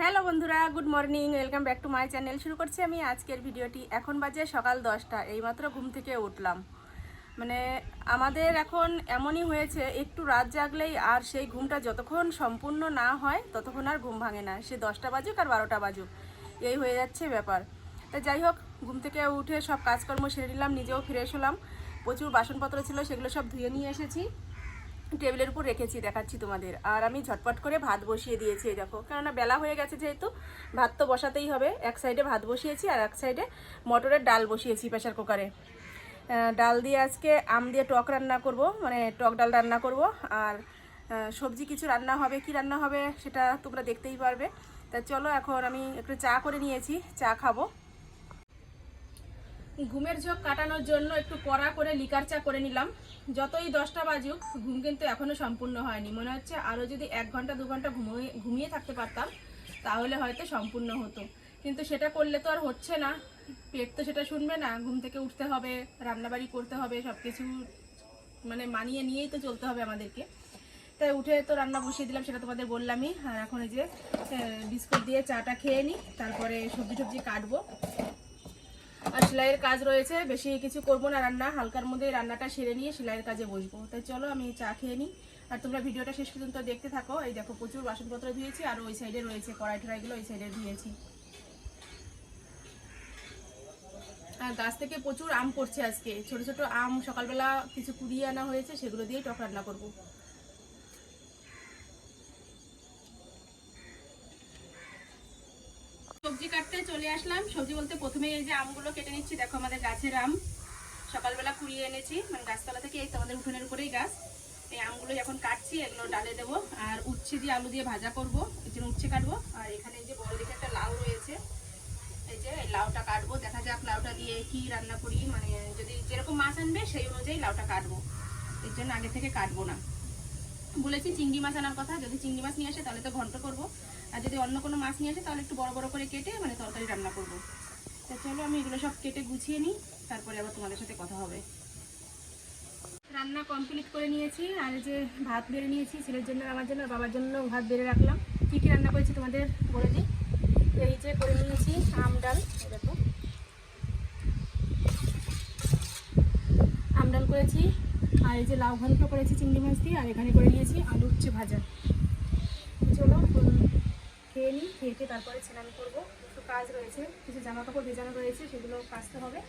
Hello বন্ধুরা, good morning, welcome back to my channel. শুরু করছি আমি আজকের ভিডিওটি। এখন বাজে সকাল দশটা, এইমাত্র ঘুম থেকে উঠলাম। মানে আমাদের এখন এমনই হয়েছে, একটু রাত জাগলেই আর সেই ঘুমটা যতক্ষণ সম্পূর্ণ না হয়, ততক্ষণ আর ঘুম ভাঙে না। সে দশটা বাজুক আর বারোটা বাজুক, এই হয়ে যাচ্ছে ব্যাপার। তা যাই হোক, ঘুম থেকে উঠে সব কাজকর্ম সেরে নিলাম, নিজেও ফ্রেশ হলাম। প্রচুর বাসনপত্র ছিল, সেগুলো সব ধুয়ে নিয়ে এসেছি। টেবিলের উপর রেখেছি, দেখাচ্ছি তোমাদের। আর আমি ঝটপট করে ভাত বসিয়ে দিয়েছি দেখো। কেননা বেলা হয়ে গেছে যেহেতু, ভাত তো বসাতেই হবে। এক সাইডে ভাত বসিয়েছি আর এক সাইডে মটরের ডাল বসিয়েছি প্রেশার কুকারে। ডাল দিয়ে আজকে আম দিয়ে টক রান্না করব মানে টক ডাল রান্না করব। আর সবজি কিছু রান্না হবে, কি রান্না হবে সেটা তোমরা দেখতেই পারবে। তা চলো এখন আমি একটু চা করে নিয়েছি, চা খাব। ঘুমের ঝোঁক কাটানোর জন্য একটু কড়া করে লিকার চা করে নিলাম। যতই দশটা বাজুক, ঘুম কিন্তু এখনও সম্পূর্ণ হয়নি। মনে হচ্ছে আরও যদি এক ঘণ্টা, দু ঘণ্টা ঘুমিয়ে ঘুমিয়ে থাকতে পারতাম, তাহলে হয়তো সম্পূর্ণ হতো। কিন্তু সেটা করলে তো আর হচ্ছে না। পেট তো সেটা শুনবে না। ঘুম থেকে উঠতে হবে, রান্নাবাড়ি করতে হবে সব কিছু মানে মানিয়ে নিয়েই তো চলতে হবে আমাদেরকে। তাই উঠে তো রান্না বসিয়ে দিলাম, সেটা তোমাদের বললামই। আর এখন এই যে বিস্কুট দিয়ে চাটা খেয়ে নিই, তারপরে সবজি টবজি কাটবো। আর সেলাইয়ের কাজ রয়েছে, বেশি কিছু করব না রান্না, হালকার মধ্যে রান্নাটা সেরে নিয়ে সেলাইয়ের কাজে বসবো। তাই চলো আমি চা খেয়ে নিই। আর তোমরা ভিডিওটা শেষ পর্যন্ত দেখতে থাকো। এই দেখো প্রচুর বাসনপত্র ধুয়েছি, আর ওই সাইডে রয়েছে কড়াই টড়াইগুলো ওই সাইডে ধুয়েছি। আর গাছ থেকে প্রচুর আম পড়ছে আজকে। ছোট ছোট আম সকালবেলা কিছু কুড়িয়ে আনা হয়েছে, সেগুলো দিয়েই টক রান্না করব। সবজি কাটতে চলে আসলাম। সবজি বলতে প্রথমে এই যে আমগুলো কেটে নিচ্ছি, দেখো আমাদের গাছের আম। সকালবেলা কুড়িয়ে এনেছি মানে গাছতলা থেকে এই তো আমাদের উঠোনের উপরেই গাছ। এই আমগুলো এখন কাটছি, এগুলো ডালে দেবো। আর উচ্ছে দিয়ে আলু দিয়ে ভাজা করব, এই জন্য উচ্ছে কাটবো। আর এখানে এই যে বড় দেখে একটা লাউ রয়েছে, এই যে এই লাউটা কাটবো। দেখা যাক লাউটা দিয়ে কি রান্না করি মানে যদি যেরকম মাছ আনবে সেই অনুযায়ী লাউটা কাটবো। এর জন্য আগে থেকে কাটবো না। বলেছি চিংড়ি মাছ আনার কথা, যদি চিংড়ি মাছ নিয়ে আসে তাহলে তো ঘন্ট করব। আর যদি অন্য কোনো মাছ নিয়ে আসে, তাহলে একটু বড় বড় করে কেটে মানে তরকারি রান্না করব। তো চলো আমি এগুলো সব কেটে গুছিয়ে নিই, তারপরে আবার তোমাদের সাথে কথা হবে। রান্না কমপ্লিট করে নিয়েছি, আর যে ভাত বেড়ে নিয়েছি, ছেলের জন্য আমার জন্য বাবার জন্য ভাত বেড়ে রাখলাম। কী কী রান্না করেছি তোমাদের বলে দিই। এই যে করে নিয়েছি আম ডাল দেখো। আম ডাল করেছি, আর এই যে লাউ ঘন্ট করেছি চিংড়ি মাছ দিয়ে, আর এখানে করে নিয়েছি আলু উচ্ছে ভাজা। চলো খেয়ে নিই, খেয়ে তারপরে স্নান করব। একটু কাজ রয়েছে, কিছু জামা কাপড় ভেজানো রয়েছে, সেগুলো কাচতে হবে।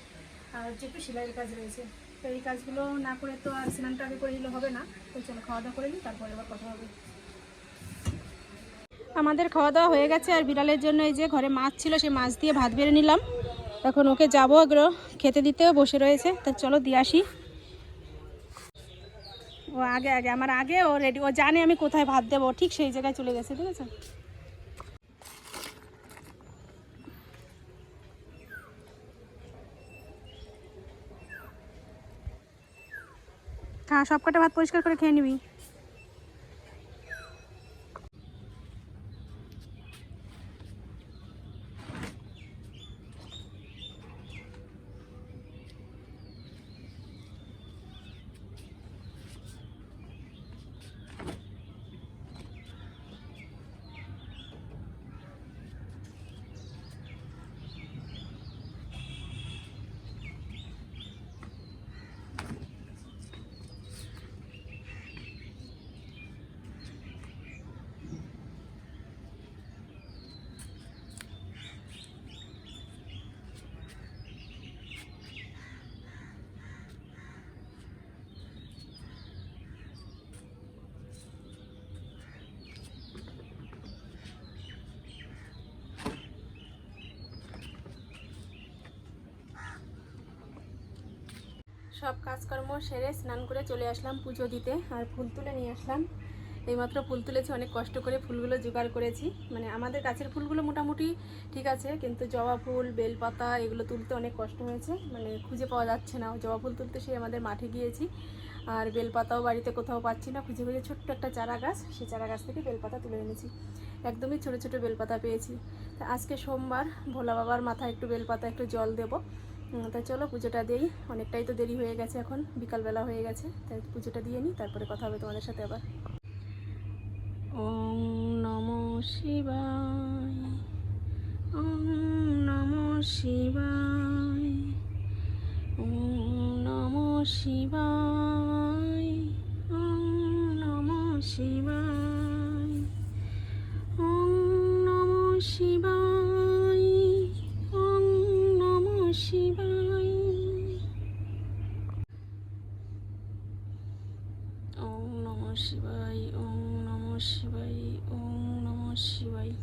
আর হচ্ছে একটু সেলাইয়ের কাজ রয়েছে। তো এই কাজগুলো না করে তো আর স্নানটা আগে করে নিলে হবে না। তো চলো খাওয়া দাওয়া করে নিই, তারপরে আবার কথা হবে। আমাদের খাওয়া দাওয়া হয়ে গেছে আর বিড়ালের জন্য এই যে ঘরে মাছ ছিল, সেই মাছ দিয়ে ভাত বেড়ে নিলাম। এখন ওকে যাব এগুলো খেতে দিতেও বসে রয়েছে। তা চলো দিয়ে আসি। ও আগে আগে, আমার আগে, ও রেডি ও জানে আমি কোথায় ভাত দেবো। ঠিক সেই জায়গায় চলে গেছে, ঠিক আছে? হ্যাঁ সব কটা ভাত পরিষ্কার করে খেয়ে নিবি। সব কাজকর্ম সেরে স্নান করে চলে আসলাম পুজো দিতে আর ফুল তুলে নিয়ে আসলাম। এইমাত্র ফুল তুলেছি, অনেক কষ্ট করে ফুলগুলো জোগাড় করেছি। মানে আমাদের গাছের ফুলগুলো মোটামুটি ঠিক আছে, কিন্তু জবা ফুল, বেলপাতা এগুলো তুলতে অনেক কষ্ট হয়েছে। মানে খুঁজে পাওয়া যাচ্ছে না। জবা ফুল তুলতে সেই আমাদের মাঠে গিয়েছি। আর বেলপাতাও বাড়িতে কোথাও পাচ্ছি না। খুঁজে খুঁজে ছোট্ট একটা চারা গাছ, সেই চারা গাছ থেকে বেলপাতা তুলে এনেছি। একদমই ছোটো ছোটো বেলপাতা পেয়েছি। তা আজকে সোমবার, ভোলা বাবার মাথায় একটু বেলপাতা, একটু জল দেবো। তাই চলো পুজোটা দিই। অনেকটাই তো দেরি হয়ে গেছে এখন, বিকালবেলা হয়ে গেছে, তাই পুজোটা দিয়ে নিই, তারপরে কথা হবে তোমাদের সাথে আবার। ওম নমো শিবায়, ওম নমো শিবায়, ওম নমো শিবায়, ওম নমো শিবায় ওম নমো শিবায় ওম নমো শিবায় ওম নমো শিবায় ওম নমো শিবায় ওম নমো শিবায়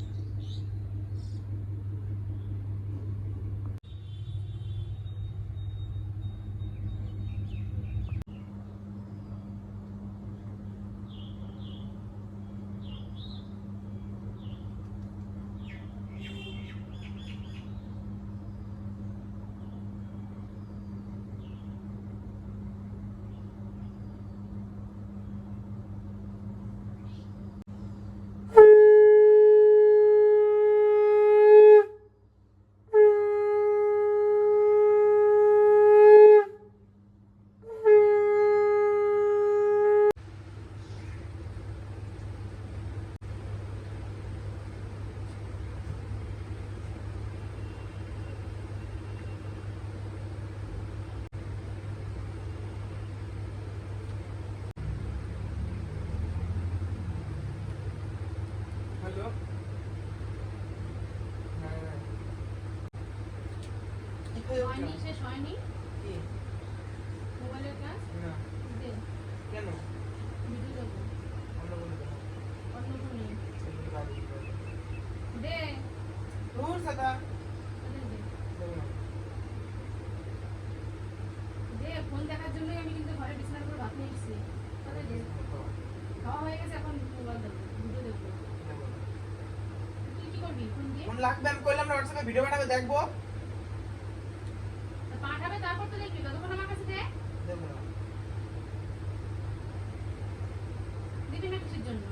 হ্যালো হ্যাঁ কি হয়নি শেষ হয়নি? মোবাইলের কাজ না। কেন? ভিডিও অন্য কোনো অন্য ফোনে। দে। দূর সাদা। দে দেখার জন্যই আমি কিন্তু ঘরে বিছানার উপর ভাত নিয়ে এসেছি দে। খাওয়া হয়ে গেছে এখন মোবাইল দেবো ভিডিও দেখব। তুই কি করবি ফোন দিয়ে? ফোন লাগবে আমি কইলাম না হোয়াটসঅ্যাপে ভিডিও বানাবে দেখব তা পাঠাবে তারপর তো দেখবি ততক্ষণ আমার কাছে দে দেবো না কিসের জন্য।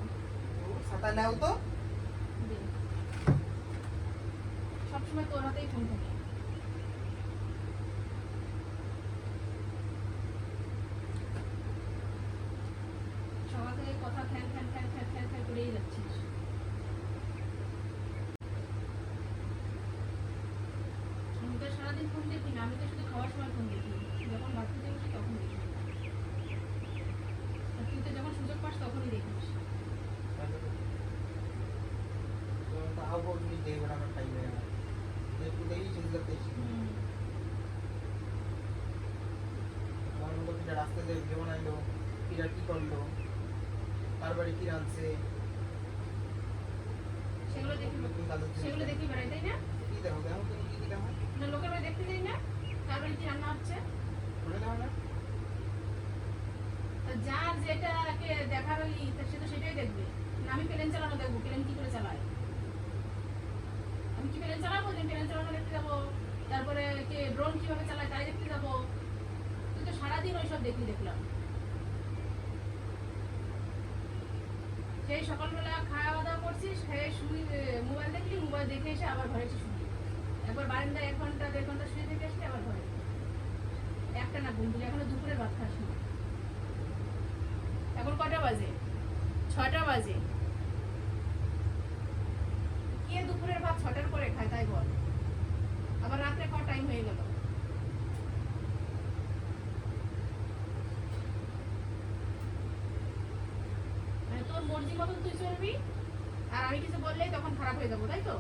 নাও তো। সবসময় তোর হাতেই ফোন থাকে। সকাল থেকে কথা ফ্যান ফ্যান ফ্যান ফ্যান ফ্যান ফ্যান করেই যাচ্ছিস আমি তো সারাদিন ফোন দেখি না আমি তো শুধু খাওয়ার সময় ফোন দেখি। যখন ভাত খেতে বসি তখন দেখি আর তুই তো যখন সুযোগ পাস তখনই দেখিস তো তাও বলবি দেখব না আমার টাইম লাগে না একটু দেখি চিন্তা করতেছি আমার মতো কি করল কার বাড়ি কি রাঁধছে সেগুলো দেখি সেগুলো দেখি বেড়াই তাই না? কি দেখো দেখো তুমি কি দেখো না লোকের বাড়ি দেখতে যাই না কার বাড়ি কি রান্না হচ্ছে। বলে দাও না। তা যার যেটাকে দেখার সে তো সেটাই দেখবে। না আমি প্লেন চালানো দেখব প্লেন কি করে চালায়। আমি কি প্লেন চালাবো, যে প্লেন চালানো দেখতে যাব, তারপরে কে ড্রোন কীভাবে চালায় তাই দেখতে যাব। তুই তো সারাদিন ওইসব দেখলি, দেখলাম। সেই সকালবেলা খাওয়া দাওয়া করছিস, খেয়ে শুই মোবাইল দেখলি, মোবাইল দেখে এসে আবার ঘরে এসে শুনি একবার বারান্দায় এক ঘণ্টা, দেড় ঘণ্টা শুয়ে থেকে এসে আবার ঘরে। একটা না ঘুম এখনও দুপুরের ভাত খাস না এখন কটা বাজে? ছটা বাজে। কে দুপুরের ভাত ছটার পরে খায়, তাই বল। আবার রাত্রে ক টাইম হয়ে গেল। মানে তোর মর্জি মতন তুই চলবি, আর আমি কিছু বললেই তখন খারাপ হয়ে যাব, তাই তো?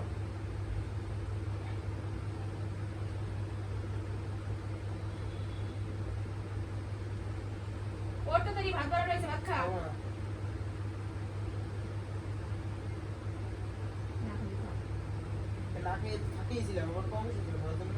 করা রয়েছে ব্যাখ্যা লাগিয়ে থাকিয়েছিলাম আমার কম ছিল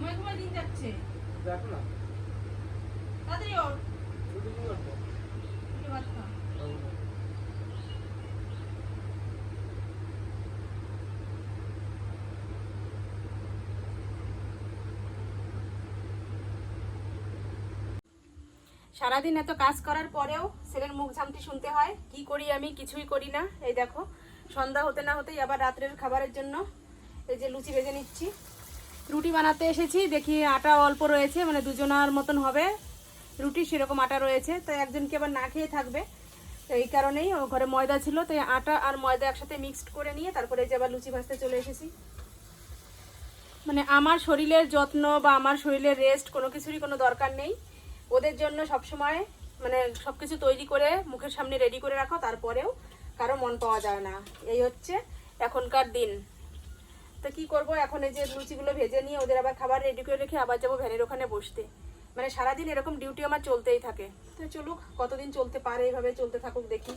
ঘুমায় ঘুমায় দিন যাচ্ছে। দেখো না। তাড়াতাড়ি ওর রুটি কি করব একটু ভাত খা সারাদিন এত কাজ করার পরেও ছেলের মুখ ঝামটি শুনতে হয়। কি করি আমি? কিছুই করি না। এই দেখো সন্ধ্যা হতে না হতেই আবার রাত্রের খাবারের জন্য এই যে লুচি ভেজে নিচ্ছি। রুটি বানাতে এসেছি, দেখি আটা অল্প রয়েছে মানে দুজনার মতন হবে। রুটি সেরকম আটা রয়েছে, তো একজনকে আবার না খেয়ে থাকবে। তো এই কারণেই ও ঘরে ময়দা ছিল, তো আটা আর ময়দা একসাথে মিক্সড করে নিয়ে তারপরে যে আবার লুচি ভাজতে চলে এসেছি। মানে আমার শরীরের যত্ন বা আমার শরীরের রেস্ট কোনো কিছুরই কোনো দরকার নেই। ওদের জন্য সবসময় মানে সব কিছু তৈরি করে মুখের সামনে রেডি করে রাখো, তারপরেও কারও মন পাওয়া যায় না। এই হচ্ছে এখনকার দিন। তো কি করব? এখন এই যে লুচিগুলো ভেজে নিয়ে ওদের আবার খাবার রেডি করে রেখে আবার যাব ভ্যানের ওখানে বসতে। মানে সারাদিন এরকম ডিউটি আমার চলতেই থাকে। তো চলুক, কতদিন চলতে পারে এইভাবে চলতে থাকুক দেখি।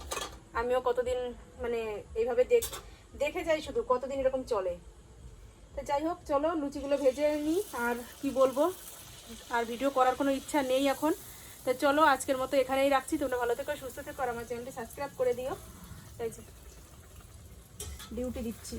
আমিও কতদিন মানে এইভাবে দেখ দেখে যাই শুধু কতদিন এরকম চলে। তো যাই হোক, চলো লুচিগুলো ভেজে নিই, আর কি বলব? আর ভিডিও করার কোনো ইচ্ছা নেই এখন। তো চলো, আজকের মতো এখানেই রাখছি। তোমরা ভালো থেকো, সুস্থ থেকো আমার চ্যানেলটি সাবস্ক্রাইব করে দিও। তাই ডিউটি দিচ্ছি।